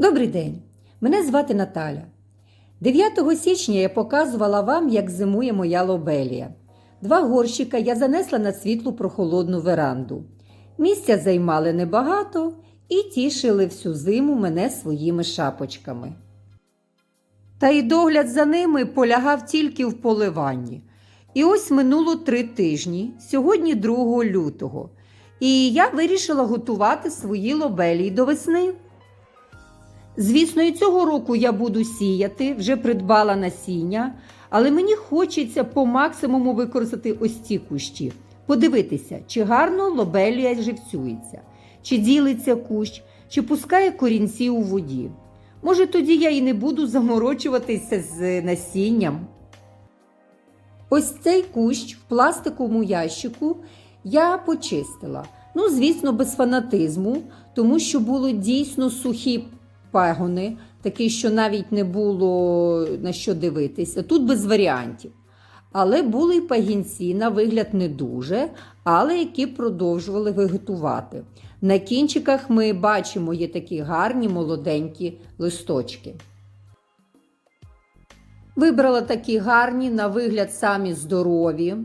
Добрий день! Мене звати Наталя. 9 січня я показувала вам, як зимує моя лобелія. Два горщика я занесла на світлу прохолодну веранду. Місця займали небагато і тішили всю зиму мене своїми шапочками. Та й догляд за ними полягав тільки в поливанні. І ось минуло три тижні, сьогодні 2 лютого, і я вирішила готувати свої лобелії до весни. Звісно, і цього року я буду сіяти, вже придбала насіння, але мені хочеться по максимуму використати ось ці кущі. Подивитися, чи гарно лобелія живцюється, чи ділиться кущ, чи пускає корінці у воді. Може, тоді я і не буду заморочуватися з насінням. Ось цей кущ в пластиковому ящику я почистила. Ну, звісно, без фанатизму, тому що було дійсно сухі пагони, такі, що навіть не було на що дивитися. Тут без варіантів. Але були й пагінці, на вигляд не дуже, але які продовжували вегетувати. На кінчиках ми бачимо є такі гарні молоденькі листочки. Вибрала такі гарні, на вигляд самі здорові,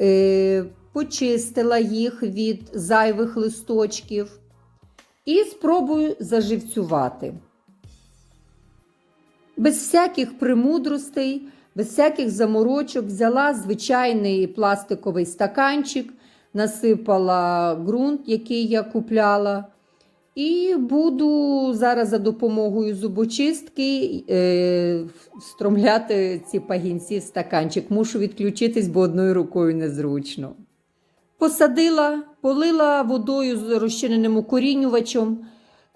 е, почистила їх від зайвих листочків і спробую заживцювати. Без всяких примудростей, без всяких заморочок взяла звичайний пластиковий стаканчик, насипала ґрунт, який я купляла. І буду зараз за допомогою зубочистки е, встромляти ці пагінці в стаканчик. Мушу відключитись, бо одною рукою незручно. Посадила, полила водою з розчиненим укорінювачем,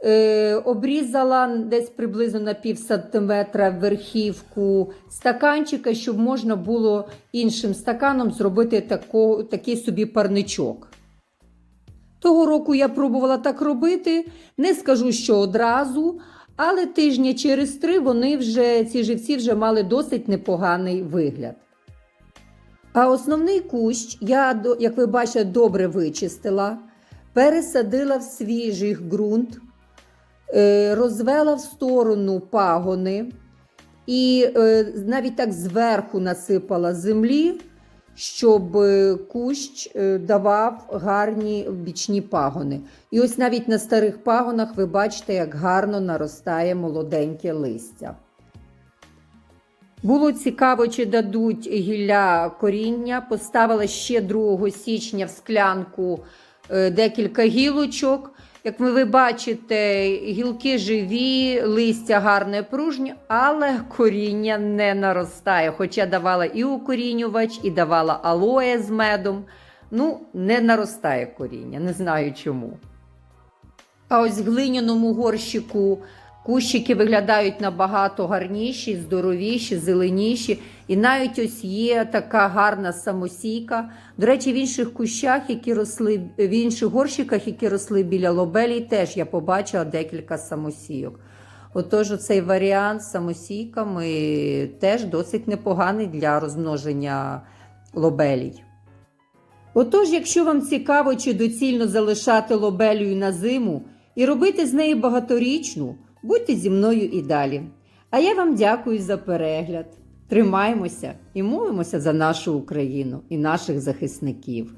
е, обрізала десь приблизно на пів сантиметра верхівку стаканчика, щоб можна було іншим стаканом зробити тако, такий собі парничок. Того року я пробувала так робити, не скажу, що одразу, але тижня через три вони вже, ці живці вже мали досить непоганий вигляд. А основний кущ я, як ви бачите, добре вичистила, пересадила в свіжий ґрунт, е, розвела в сторону пагони і е, навіть так зверху насипала землі, щоб е, кущ давав гарні бічні пагони. І ось навіть на старих пагонах ви бачите, як гарно наростає молоденьке листя. Було цікаво, чи дадуть гілля коріння. Поставила ще 2 січня в склянку е, декілька гілочок. Як ви бачите, гілки живі, листя гарне пружнє, але коріння не наростає. Хоча давала і укорінювач, і давала алоє з медом. Ну, не наростає коріння, не знаю чому. А ось в глиняному горщику кущики виглядають набагато гарніші, здоровіші, зеленіші. І навіть ось є така гарна самосійка. До речі, в інших кущах, які росли, в інших горщиках, які росли біля лобелій, теж я побачила декілька самосійок. Отож, цей варіант з самосійками теж досить непоганий для розмноження лобелій. Отож, якщо вам цікаво чи доцільно залишати лобелію на зиму і робити з неї багаторічну, будьте зі мною і далі. А я вам дякую за перегляд. Тримаймося і молимося за нашу Україну і наших захисників.